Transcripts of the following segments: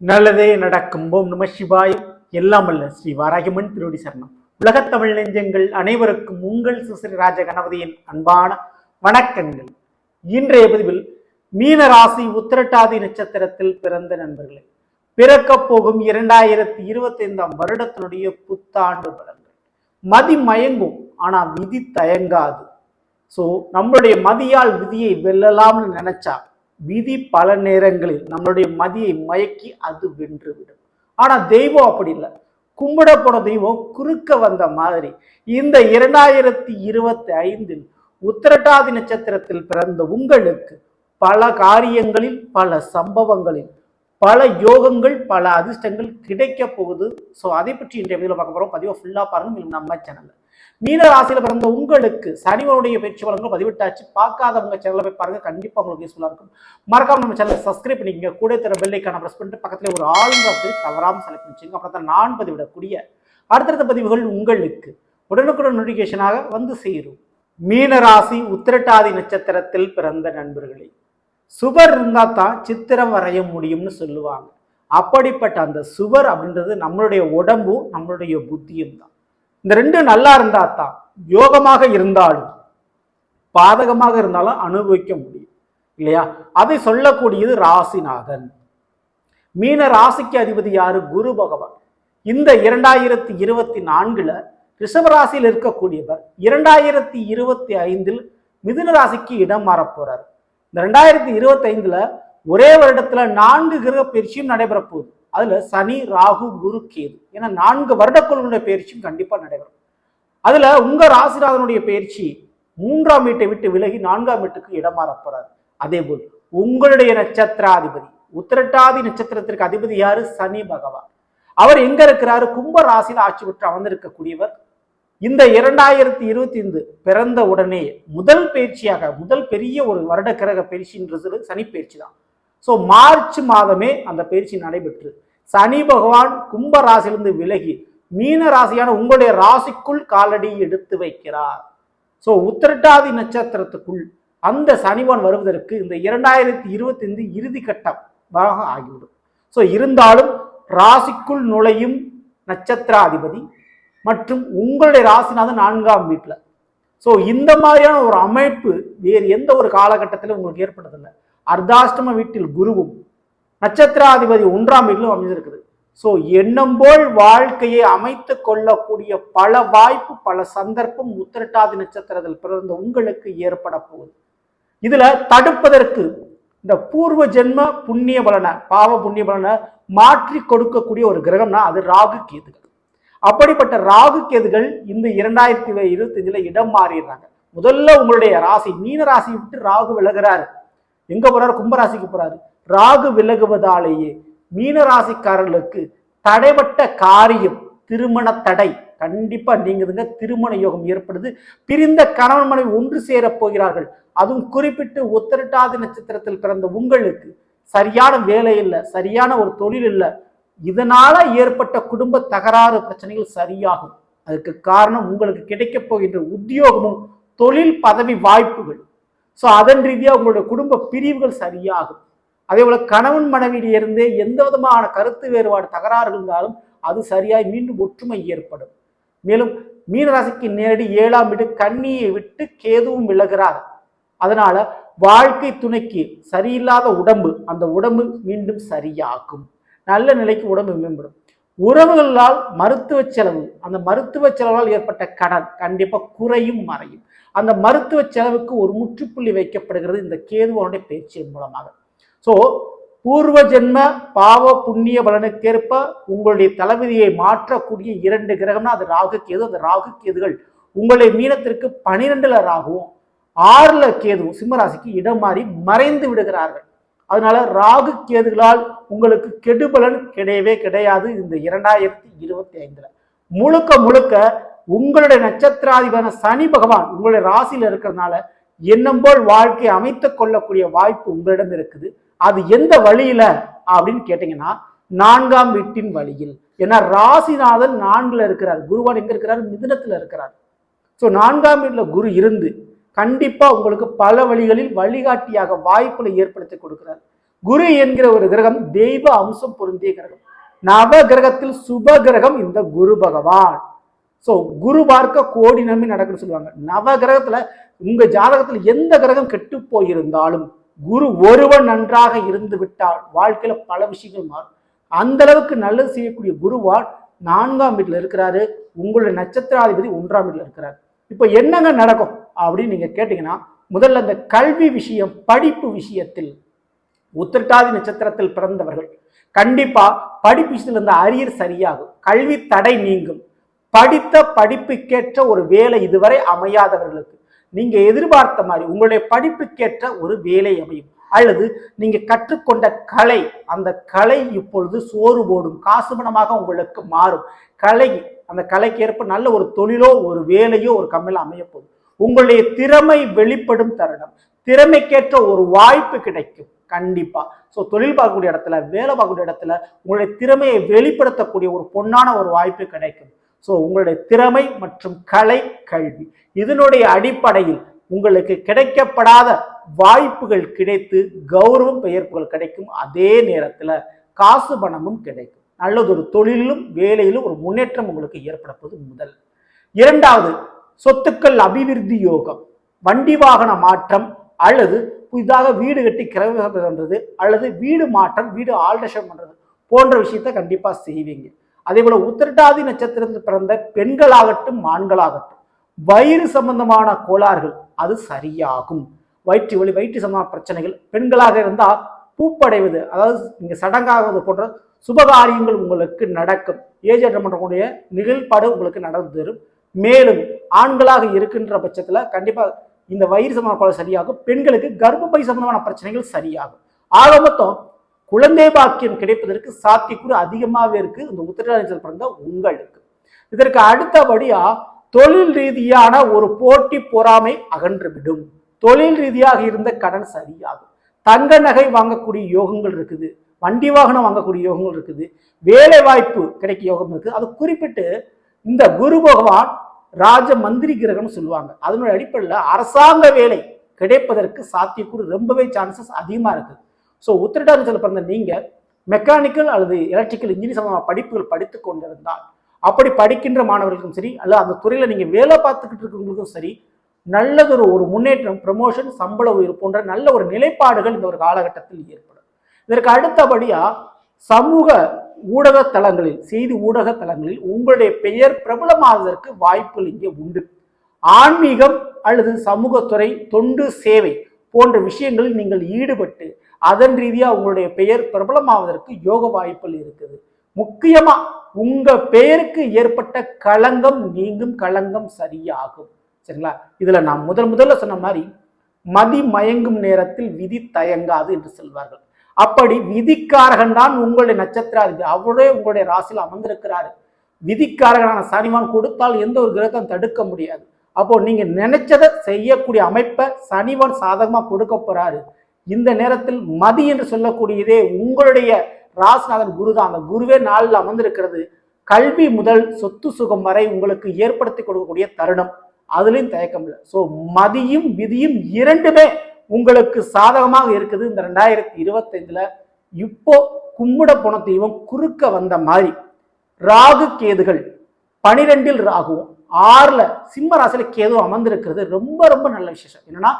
நல்லதே நடக்கும் ஓம் நம சிவாய். எல்லாம் அல்ல ஸ்ரீ வாராகிமன் திருவடி சரணம். உலகத் தமிழ் நெஞ்சங்கள் அனைவருக்கும் உங்கள் சுசிறி ராஜ கணபதியின் அன்பான வணக்கங்கள். இன்றைய பதிவில் மீன ராசி உத்திரட்டாதி நட்சத்திரத்தில் பிறந்த நண்பர்களே பிறக்கப் போகும் இரண்டாயிரத்தி இருபத்தி ஐந்தாம் வருடத்தினுடைய புத்தாண்டு பலன்கள். மதி மயங்கும் ஆனா விதி தயங்காது. ஸோ நம்மளுடைய மதியால் விதியை வெல்லலாம்னு நினைச்சா விதி பல நேரங்களில் நம்மளுடைய மதியை மயக்கி அது வென்றுவிடும். ஆனா தெய்வம் அப்படி இல்லை. கும்பிட போன தெய்வம் குறுக்க வந்த மாதிரி. இந்த இரண்டாயிரத்தி இருபத்தி ஐந்தில் உத்திரட்டாதி நட்சத்திரத்தில் பிறந்த உங்களுக்கு பல காரியங்களில் பல சம்பவங்களில் பல யோகங்கள் பல அதிர்ஷ்டங்கள் கிடைக்க போகுது. ஸோ அதை பற்றி இன்றைய வீடியோவில் பார்க்க போகிறோம் பதிவாக ஃபுல்லாக பாருங்கள் நம்ம சேனலில் மீன ராசியில் பிறந்த உங்களுக்கு சனிவனுடைய பயிற்சி வளங்கள் பதிவிட்டாச்சு. பார்க்காதவங்க சேனலை போய் பாருங்க. கண்டிப்பாக உங்களுக்கு யூஸ்ஃபுல்லாக இருக்கும். மறக்காம நம்ம சேனலை சப்ஸ்கிரைப் பண்ணிக்கங்க. கூட தர பெல்லைக்கான ப்ரெஸ் பண்ணிட்டு பக்கத்துல ஒரு ஆளுங்க அப்படி தவறாமல் செலக்ட் பண்ணிச்சுங்க அப்புறம் தான் நான் பதிவிடக்கூடிய அடுத்தடுத்த பதிவுகள் உங்களுக்கு உடனுக்குடன் நோட்டிஃபிகேஷனாக வந்து சேரும். மீனராசி உத்திரட்டாதி நட்சத்திரத்தில் பிறந்த நண்பர்களே சுவர் இருந்தால் தான் சித்திரம் வரைய முடியும்னு சொல்லுவாங்க. அப்படிப்பட்ட அந்த சுவர் அப்படின்றது நம்மளுடைய உடம்பும் நம்மளுடைய புத்தியும் தான். இந்த ரெண்டும் நல்லா இருந்தா தான் யோகமாக இருந்தாலும் பாதகமாக இருந்தாலும் அனுபவிக்க முடியும். இல்லையா? அதை சொல்லக்கூடியது ராசிநாதன். மீன ராசிக்கு அதிபதி யாரு? குரு பகவான். இந்த இரண்டாயிரத்தி இருபத்தி நான்குல ரிஷபராசியில் இருக்கக்கூடியவர் இரண்டாயிரத்தி இருபத்தி ஐந்தில் மிதுன ராசிக்கு இடம் மாறப்போறார். இந்த ரெண்டாயிரத்தி இருபத்தி ஐந்துல ஒரே வருடத்துல நான்கு கிரக பயிற்சியும் நடைபெற போகுது. அதில் சனி ராகு குரு கேது. ஏன்னா நான்கு வருடக்குழுடைய பயிற்சியும் கண்டிப்பாக நடைபெறும். அதில் உங்க ராசிநாதனுடைய பயிற்சி மூன்றாம் வீட்டை விட்டு விலகி நான்காம் வீட்டுக்கு இடமாறப்படாது அதே போல் உங்களுடைய நட்சத்திராதிபதி உத்திரட்டாதி நட்சத்திரத்திற்கு அதிபதி யாரு? சனி பகவான். அவர் எங்க இருக்கிறாரு? கும்ப ராசியில் ஆட்சி பெற்று அமர்ந்திருக்கக்கூடியவர். இந்த இரண்டாயிரத்தி இருபத்தி ஐந்து பிறந்த உடனே முதல் பயிற்சியாக முதல் பெரிய ஒரு வருட கிரக பயிற்சின்றது சனி பயிற்சி தான். ஸோ மார்ச் மாதமே அந்த பயிற்சி நடைபெற்று சனி பகவான் கும்ப ராசியிலிருந்து விலகி மீன ராசியான உங்களுடைய ராசிக்குள் காலடி எடுத்து வைக்கிறார். ஸோ உத்திரட்டாதி நட்சத்திரத்துக்குள் அந்த சனிவான் வருவதற்கு இந்த இரண்டாயிரத்தி இருபத்தி ஐந்து இறுதி கட்டமாக ஆகிவிடும். ஸோ இருந்தாலும் ராசிக்குள் நுழையும் நட்சத்திராதிபதி மற்றும் உங்களுடைய ராசிநாதன் நான்காம் வீட்டில். ஸோ இந்த மாதிரியான ஒரு அமைப்பு வேறு எந்த ஒரு காலகட்டத்திலும் உங்களுக்கு ஏற்பட்டதில்லை அர்த்தாஷ்டம வீட்டில் குருவும் நட்சத்திராதிபதி ஒன்றாம் வீட்டிலும் அமைஞ்சிருக்குது. ஸோ எண்ணம் போல் வாழ்க்கையை அமைத்து கொள்ளக்கூடிய பல வாய்ப்பு பல சந்தர்ப்பம் உத்திரட்டாதி நட்சத்திரத்தில் பிறந்த உங்களுக்கு ஏற்பட போகுது. இதுல தடுப்பதற்கு இந்த பூர்வ ஜென்ம புண்ணிய பலனை பாவ புண்ணிய பலனை மாற்றி கொடுக்கக்கூடிய ஒரு கிரகம்னா அது ராகு கேதுகள். அப்படிப்பட்ட ராகு கேதுகள் இந்த இரண்டாயிரத்தி இருபத்தஞ்சுல இடம் மாறிடுறாங்க. முதல்ல உங்களுடைய ராசி மீன ராசி விட்டு ராகு விலகிறாரு. எங்க போறாரு? கும்பராசிக்கு போறாரு. ராகு விலகுவதாலேயே மீனராசிக்காரர்களுக்கு தடைப்பட்ட காரியம் திருமண தடை. கண்டிப்பா நீங்குதுங்க. திருமண யோகம் ஏற்படுது. பிரிந்த கணவன் மனைவி ஒன்று சேரப் போகிறார்கள். அதுவும் குறிப்பிட்டு உத்திரட்டாதி நட்சத்திரத்தில் பிறந்த உங்களுக்கு சரியான வேலை இல்லை சரியான ஒரு தொழில் இல்லை. இதனால ஏற்பட்ட குடும்ப தகராறு பிரச்சனைகள் சரியாகும். அதுக்கு காரணம் உங்களுக்கு கிடைக்கப் போகின்ற உத்தியோகமும் தொழில் பதவி வாய்ப்புகள் ஸோ அதன் ரீதியாக உங்களுடைய குடும்ப பிரிவுகள் சரியாகும். அதே போல கணவன் மனைவியிலிருந்தே எந்த விதமான கருத்து வேறுபாடு தகராறு இருந்தாலும் அது சரியாய் மீண்டும் ஒற்றுமை ஏற்படும். மேலும் மீனராசிக்கு நேரடி ஏழாம் வீடு கண்ணியை விட்டு கேதுவும் விலகிறார். அதனால வாழ்க்கை துணைக்கு சரியில்லாத உடம்பு அந்த உடம்பு மீண்டும் சரியாகும். நல்ல நிலைக்கு உடம்பு மேம்படும். உறவுகளால் மருத்துவ செலவு அந்த மருத்துவ செலவால் ஏற்பட்ட கடன் கண்டிப்பாக குறையும் மறையும். அந்த மருத்துவ செலவுக்கு ஒரு முற்றுப்புள்ளி வைக்கப்படுகிறது இந்த கேதுவனுடைய பேச்சின் மூலமாக. ஸோ பூர்வ ஜென்ம பாவ புண்ணிய பலனுக்கேற்ப உங்களுடைய தளபதியை மாற்றக்கூடிய இரண்டு கிரகம்னா அது ராகு கேது. அந்த ராகு கேதுகள் உங்களுடைய மீனத்திற்கு பனிரெண்டுல ராகுவும் ஆறுல கேதுவும் சிம்மராசிக்கு இடம் மாறி மறைந்து விடுகிறார்கள். அதனால ராகு கேதுகளால் உங்களுக்கு கெடுபலன் கிடையவே கிடையாது இந்த இரண்டாயிரத்தி இருபத்தி ஐந்துல. முழுக்க முழுக்க உங்களுடைய நட்சத்திராதிபதியான சனி பகவான் உங்களுடைய ராசியில் இருக்கிறதுனால எண்ணம் போல் வாழ்க்கையை அமைத்து கொள்ளக்கூடிய வாய்ப்பு உங்களிடம் இருக்குது. அது எந்த வழியில அப்படின்னு கேட்டீங்கன்னா நான்காம் வீட்டின் வழியில். ஏன்னா ராசிநாதன் நான்குல இருக்கிறார். குருவான் எங்க இருக்கிறார்? மிதுனத்துல இருக்கிறார். ஸோ நான்காம் வீட்டுல குரு இருந்து கண்டிப்பா உங்களுக்கு பல வழிகளில் வழிகாட்டியாக வாய்ப்புகளை ஏற்படுத்தி கொடுக்கிறார். குரு என்கிற ஒரு கிரகம் தெய்வ அம்சம் பொருந்திய கிரகம். நவ கிரகத்தில் சுப கிரகம் இந்த குரு பகவான். ஸோ குரு பார்க்க கோடி நம்பி நடக்குன்னு சொல்லுவாங்க. நவ கிரகத்துல உங்க ஜாதகத்தில் எந்த கிரகம் கெட்டு போயிருந்தாலும் குரு ஒருவன் நன்றாக இருந்து விட்டால் வாழ்க்கையில பல விஷயங்கள் மாறும். அந்த அளவுக்கு நல்லது செய்யக்கூடிய குருவால் நான்காம் வீட்டில் இருக்கிறாரு. உங்களுடைய நட்சத்திராதிபதி ஒன்றாம் வீட்டில் இருக்கிறாரு. இப்போ என்னங்க நடக்கும் அப்படின்னு நீங்க கேட்டீங்கன்னா முதல்ல அந்த கல்வி விஷயம் படிப்பு விஷயத்தில் உத்திரட்டாதி நட்சத்திரத்தில் பிறந்தவர்கள் கண்டிப்பா படிப்பு விஷயத்தில் இருந்த அரியர் சரியாகும். கல்வி தடை நீங்கும். படித்த படிப்புக்கேற்ற ஒரு வேலை இதுவரை அமையாதவர்களுக்கு நீங்கள் எதிர்பார்த்த மாதிரி உங்களுடைய படிப்புக்கேற்ற ஒரு வேலை அமையும். அல்லது நீங்கள் கற்றுக்கொண்ட கலை அந்த கலை இப்பொழுது சோறு போடும் காசு பணமாக உங்களுக்கு மாறும். கலை அந்த கலைக்கேற்ப நல்ல ஒரு தொழிலோ ஒரு வேலையோ ஒரு கம்மியில் அமைய உங்களுடைய திறமை வெளிப்படும் தருணம். திறமைக்கேற்ற ஒரு வாய்ப்பு கிடைக்கும். கண்டிப்பா. ஸோ தொழில் பார்க்கக்கூடிய இடத்துல வேலை பார்க்கக்கூடிய இடத்துல உங்களுடைய திறமையை வெளிப்படுத்தக்கூடிய ஒரு பொன்னான ஒரு வாய்ப்பு கிடைக்கும். ஸோ உங்களுடைய திறமை மற்றும் கலை கல்வி. இதனுடைய அடிப்படையில் உங்களுக்கு கிடைக்கப்படாத வாய்ப்புகள் கிடைத்து கௌரவம் பெயர்ப்புகள் கிடைக்கும். அதே நேரத்தில் காசு பணமும் கிடைக்கும். நல்லதொரு தொழிலும் வேலையிலும் ஒரு முன்னேற்றம் உங்களுக்கு ஏற்படுப்பது முதல். இரண்டாவது சொத்துக்கள் அபிவிருத்தி யோகம். வண்டி வாகன மாற்றம் அல்லது புதிதாக வீடு கட்டி கிரகம் பண்ணுறது அல்லது வீடு மாற்றம் வீடு ஆல்ட்ரேஷன் பண்ணுறது போன்ற விஷயத்தை கண்டிப்பாக செய்வீங்க. அதே போல உத்திரட்டாதி நட்சத்திரத்தில் பிறந்த பெண்களாகட்டும் ஆண்களாகட்டும் வயிறு சம்பந்தமான கோளாறுகள் அது சரியாகும். வயிற்று வலி வயிற்று சம்பந்தமான பிரச்சனைகள் பெண்களாக இருந்தால் பூப்படைவது அதாவது நீங்கள் சடங்காவது போன்ற சுபகாரியங்கள் உங்களுக்கு நடக்கும். ஏஜென்ட் அட்டன் நிகழ்பாடு உங்களுக்கு நடந்துரும் மேலும் ஆண்களாக இருக்கின்ற பட்சத்தில் கண்டிப்பாக இந்த வயிறு சம்பந்தமான கோளாறு சரியாகும். பெண்களுக்கு கர்ப்பப்பை சம்பந்தமான பிரச்சனைகள் சரியாகும். ஆக மொத்தம் குழந்தை பாக்கியம் கிடைப்பதற்கு சாத்தியக்கூறு அதிகமாகவே இருக்கு. இந்த உத்திரராஜத்தில் பிறந்த உங்களுக்கு. இதற்கு அடுத்தபடியா தொழில் ரீதியான ஒரு போட்டி பொறாமை அகன்றுவிடும் தொழில் ரீதியாக இருந்த கடன் சரியாகும். தங்க நகை வாங்கக்கூடிய யோகங்கள் இருக்குது. வண்டி வாகனம் வாங்கக்கூடிய யோகங்கள் இருக்குது. வேலை வாய்ப்பு கிடைக்க யோகம் இருக்குது. அது குறிப்பிட்டு இந்த குரு பகவான் ராஜ மந்திரி கிரகம்னு சொல்லுவாங்க. அதனுடைய அடிப்படையில் அரசாங்க வேலை கிடைப்பதற்கு சாத்தியக்கூறு ரொம்பவே சான்சஸ் அதிகமாக இருக்குது ஸோ உத்திரட்டாதிச்சல் பிறந்த நீங்கள் மெக்கானிக்கல் அல்லது எலக்ட்ரிக்கல் இன்ஜினியர் சம்பந்தமான படிப்புகள் படித்து கொண்டிருந்தால் அப்படி படிக்கின்ற மாணவர்களுக்கும் சரி அல்ல அந்த துறையில் நீங்கள் வேலை பார்த்துக்கிட்டு இருக்கிறவங்களுக்கும் சரி நல்லதொரு ஒரு முன்னேற்றம் ப்ரமோஷன் சம்பள உயிர் போன்ற நல்ல ஒரு நிலைப்பாடுகள் இந்த ஒரு காலகட்டத்தில் ஏற்படும். இதற்கு அடுத்தபடியாக சமூக ஊடக தளங்களில் செய்தி ஊடக தளங்களில் உங்களுடைய பெயர் பிரபலமாவதற்கு வாய்ப்புகள் இங்கே உண்டு. ஆன்மீகம் அல்லது சமூகத்துறை தொண்டு சேவை போன்ற விஷயங்களில் நீங்கள் ஈடுபட்டு அதன் ரீதியாக உங்களுடைய பெயர் பிரபலமாவதற்கு யோக வாய்ப்புகள் இருக்குது. முக்கியமாக உங்கள் பெயருக்கு ஏற்பட்ட களங்கம் நீங்கும் களங்கம் சரியாகும். சரிங்களா? இதில் நான் முதல் முதல்ல சொன்ன மாதிரி மதி மயங்கும் நேரத்தில் விதி தயங்காது என்று சொல்வார்கள். அப்படி விதிக்காரகன் தான் உங்களுடைய நட்சத்திராதிபதி. அவரே உங்களுடைய ராசியில் அமர்ந்திருக்கிறாரு. விதிக்காரகனான சனிவான் கொடுத்தால் எந்த ஒரு கிரகத்தையும் தடுக்க முடியாது. அப்போ நீங்க நினைச்சதை செய்யக்கூடிய அமைப்பை சனிவன் சாதகமா கொடுக்க போறாரு. இந்த நேரத்தில் மதி என்று சொல்லக்கூடியதே உங்களுடைய ராசிநாதன் குரு தான் அந்த குருவே நாளில் அமர்ந்திருக்கிறது. கல்வி முதல் சொத்து சுகம் வரை உங்களுக்கு ஏற்படுத்தி கொடுக்கக்கூடிய தருணம். அதுலேயும் தயக்கம் இல்லை. ஸோ மதியும் விதியும் இரண்டுமே உங்களுக்கு சாதகமாக இருக்குது. இந்த ரெண்டாயிரத்தி இருபத்தைந்துல இப்போ கும்பிட போன தெய்வம் குறுக்க வந்த மாதிரி. ராகு கேதுகள் பனிரெண்டில் ராகுவும் ஆறில் சிம்ம ராசியில் கேது அமர்ந்திருக்கிறது. ரொம்ப ரொம்ப நல்ல விசேஷம். என்னன்னா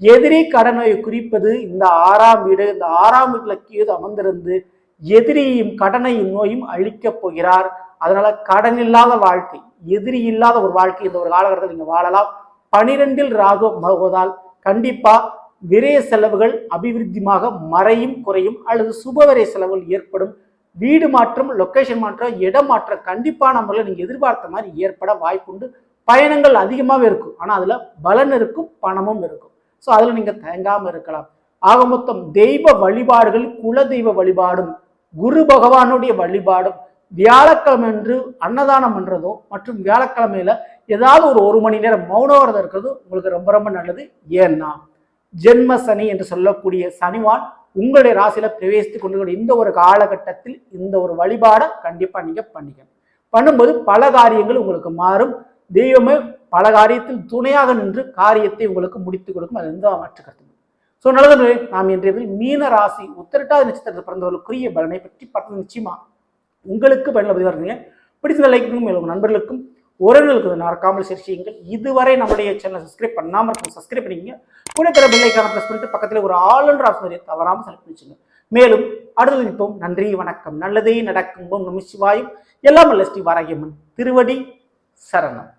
எதிரி கடனோயை குறிப்பது இந்த ஆறாம் வீடு இந்த ஆறாம் வீட்டில் கேது அமர்ந்திருந்து எதிரியும் கடனையும் நோயும் அழிக்கப் போகிறார். அதனால கடன் இல்லாத வாழ்க்கை எதிரி இல்லாத ஒரு வாழ்க்கை இந்த ஒரு காலகட்டத்தில் நீங்கள் வாழலாம். பனிரெண்டில் ராகு மகோதால் கண்டிப்பா விரைய செலவுகள் அபிவிருத்தியமாக மறையும் குறையும் அல்லது சுபவிரய செலவுகள் ஏற்படும். வீடு மாற்றம் லொக்கேஷன் மாற்றம் இடம் மாற்றம் கண்டிப்பான முறையில் நீங்கள் எதிர்பார்த்த மாதிரி ஏற்பட வாய்ப்புண்டு. பயணங்கள் அதிகமாகவே இருக்கும். ஆனால் அதில் பலன் இருக்கும் பணமும் இருக்கும். ஸோ அதில் நீங்கள் தயங்காமல் இருக்கலாம். ஆக மொத்தம் தெய்வ வழிபாடுகள் குல தெய்வ வழிபாடும் குரு பகவானுடைய வழிபாடும் வியாழக்கிழமை என்று அன்னதானம் பண்ணுறதும் மற்றும் வியாழக்கிழமையில ஏதாவது ஒரு ஒரு மணி நேரம் மௌன விரதம் இருக்கிறதும் உங்களுக்கு ரொம்ப ரொம்ப நல்லது. ஏன்னா ஜென்ம சனி என்று சொல்லக்கூடிய சனிவான் உங்களுடைய ராசியில பிரவேசித்து கொண்டு இந்த ஒரு காலகட்டத்தில் இந்த ஒரு வழிபாடை கண்டிப்பா நீங்க பண்ணிக்கணும். பண்ணும்போது பல காரியங்கள் உங்களுக்கு மாறும். தெய்வமே பல காரியத்தில் துணையாக நின்று காரியத்தை உங்களுக்கு முடித்து கொடுக்கும். அது எந்த மாற்று கருத்து ஸோ நல்லது நாம் இன்றைய மீன ராசி உத்தரட்டாதி நட்சத்திரத்தில் பிறந்தவர்களுக்குரிய பலனை பற்றி பார்த்தது நிச்சயமா உங்களுக்கு பயனுள்ள பதிவாக இருக்கீங்க. பிடித்த லைக்கும் உங்கள் நண்பர்களுக்கும் உறவுகளுக்கு இதை மறக்காமல் இதுவரை நம்முடைய சேனல் சப்ஸ்கிரைப் பண்ணாமல் இருக்கும் சப்ஸ்கிரைப் பண்ணிங்க கூட தர பெல்லைக்கான ப்ரெஸ் பண்ணிட்டு பக்கத்தில் ஒரு ஆளுன்ற ஆப்ஷன் தவறாமல் செலக்ட் பண்ணிச்சுங்க மேலும் அடுத்து நிற்போம் நன்றி வணக்கம். நல்லதே நடக்கும். ஓம் எல்லாம் அல்ல ஸ்ரீ வாராகியம்மன் திருவடி சரணம்.